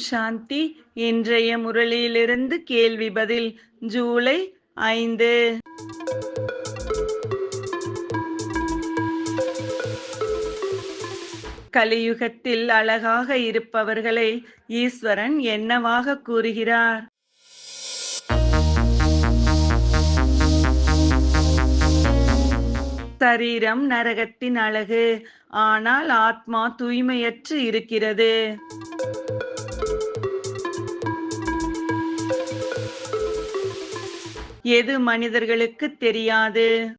சாந்தி இன்றைய முரளியிலிருந்து கேள்வி பதில் ஜூலை ஐந்து. கலியுகத்தில் அழகாக இருப்பவர்களை ஈஸ்வரன் என்னவாக கூறுகிறார்? சரீரம் நரகத்தின் அழகு ஆனால் ஆத்மா தூய்மையற்று இருக்கிறது. எது மனிதர்களுக்கு தெரியாது?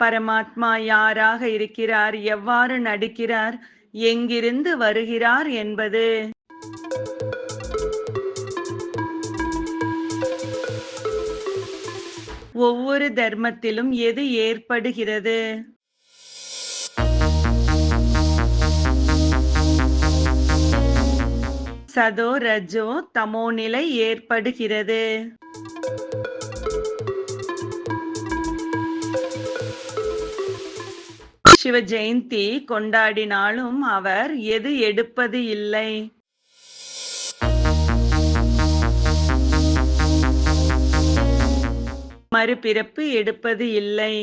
பரமாத்மா யாராக இருக்கிறார்? எவ்வாறு நடிக்கிறார்? எங்கிருந்து வருகிறார் என்பது. ஒவ்வொரு தர்மத்திலும் எது ஏற்படுகிறது? சதோ ரஜோ தமோ நிலை ஏற்படுகிறது. சிவ ஜெயந்தி கொண்டாடினாலும் அவர் எது எடுப்பது இல்லை. மறுபிறப்பு எடுப்பது இல்லை.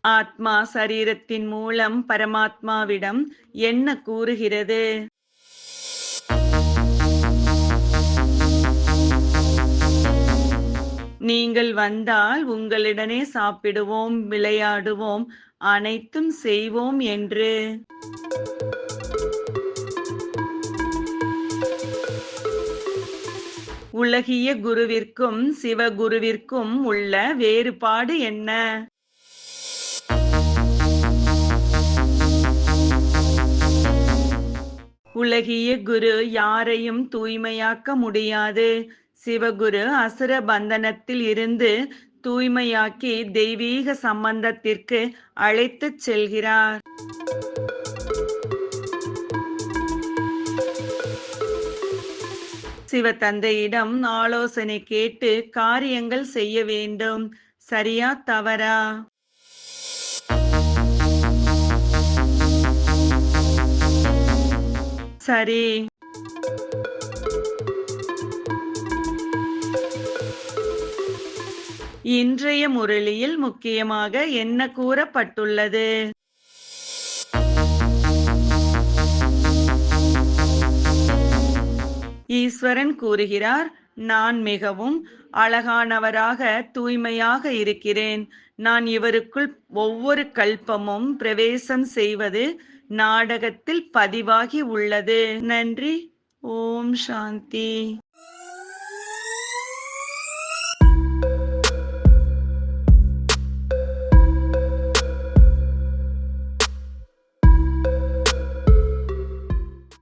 ஆத்மா சரீரத்தின் மூலம் பரமாத்மாவிடம் என்ன கூறுகிறது? நீங்கள் வந்தால் உங்களிடனே சாப்பிடுவோம் விளையாடுவோம் அனைத்தும் செய்வோம் என்று. உலகிய குருவிற்கும் சிவகுருவிற்கும் உள்ள வேறுபாடு என்ன? உலகிய குரு யாரையும் தூய்மையாக்க முடியாது. சிவகுரு அசுர பந்தனத்தில் இருந்து தூய்மையாக்கி தெய்வீக சம்பந்தத்திற்கு அழைத்துச் செல்கிறார். சிவத்தந்தையிடம் ஆலோசனை கேட்டு காரியங்கள் செய்ய வேண்டும். சரியா தவறா? சரி. இன்றைய முரளியில் முக்கியமாக என்ன கூறப்பட்டுள்ளது? ஈஸ்வரன் கூறுகிறார் நான் மிகவும் அழகானவராக தூய்மையாக இருக்கிறேன். நான் இவருக்குள் ஒவ்வொரு கல்பமும் பிரவேசம் செய்வது நாடகத்தில் பதிவாகி உள்ளது. நன்றி. ஓம் சாந்தி.